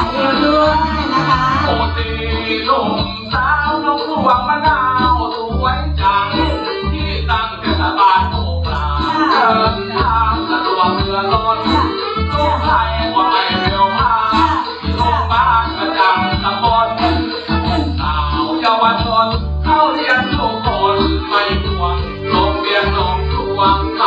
เโอตีลงสาวนกหลวงมะนาวสวยจังที่ตั้งเทศบาลโบกลาเดินทางสะดวกเรือล้นลกไทยไหวเร็วพาลกบ้านประจำตำบลสาวเยาวชนเข้าเรียนทุกคนไม่ห่วงลงเรียนนงหวงให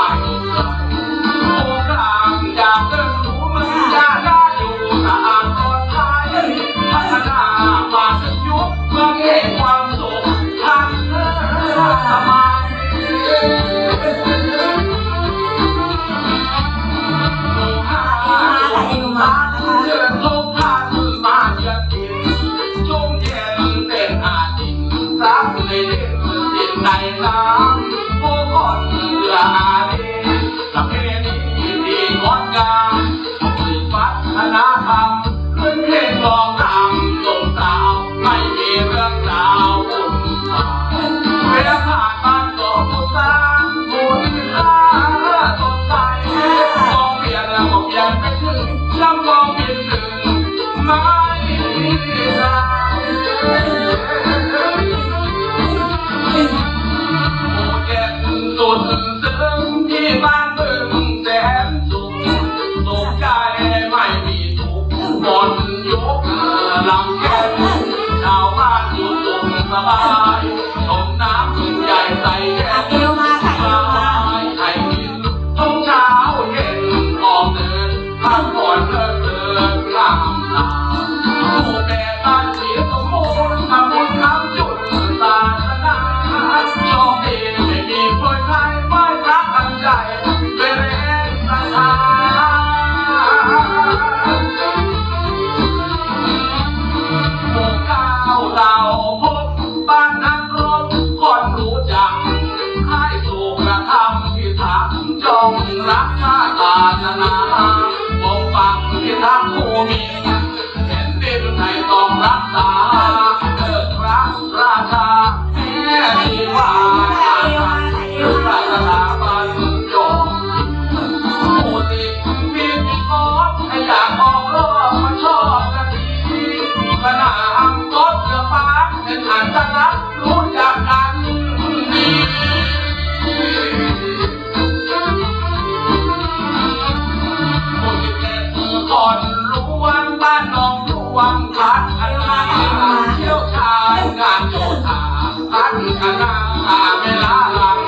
จงรักชาติศาสนาปกปักที่ทักผู้มีแผ่นดินไทยต้องรักษาเกิดรักราชาแม่ดีว่าศาสนาบรรจงผู้ที่มีที่ขอให้อยากมองโลกมันชอบกันดีขนาดอังกฤษเรือฟ้าเป็นอันตรักรู้ วามรักอันนาเที่ยวทาญงานโยธาพันธนาเวลาหลัง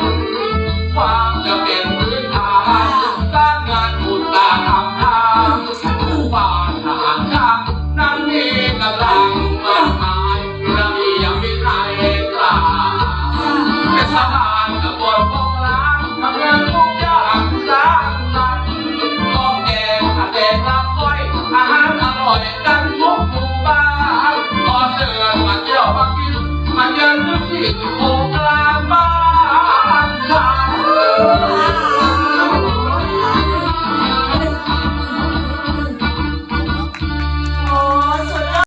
ความจะเป็นพื้นฐานสร้างงานอุตราหกรรมบ้านทางทางนั้นมีกำลังมากมายระเบียบวินัยกล้าเทศบาลกับบทของล้างทำงานทุกอย่างสร้างสรรค์ต้องแกงแต่ลับฝอยอาหารอร่อย Oh.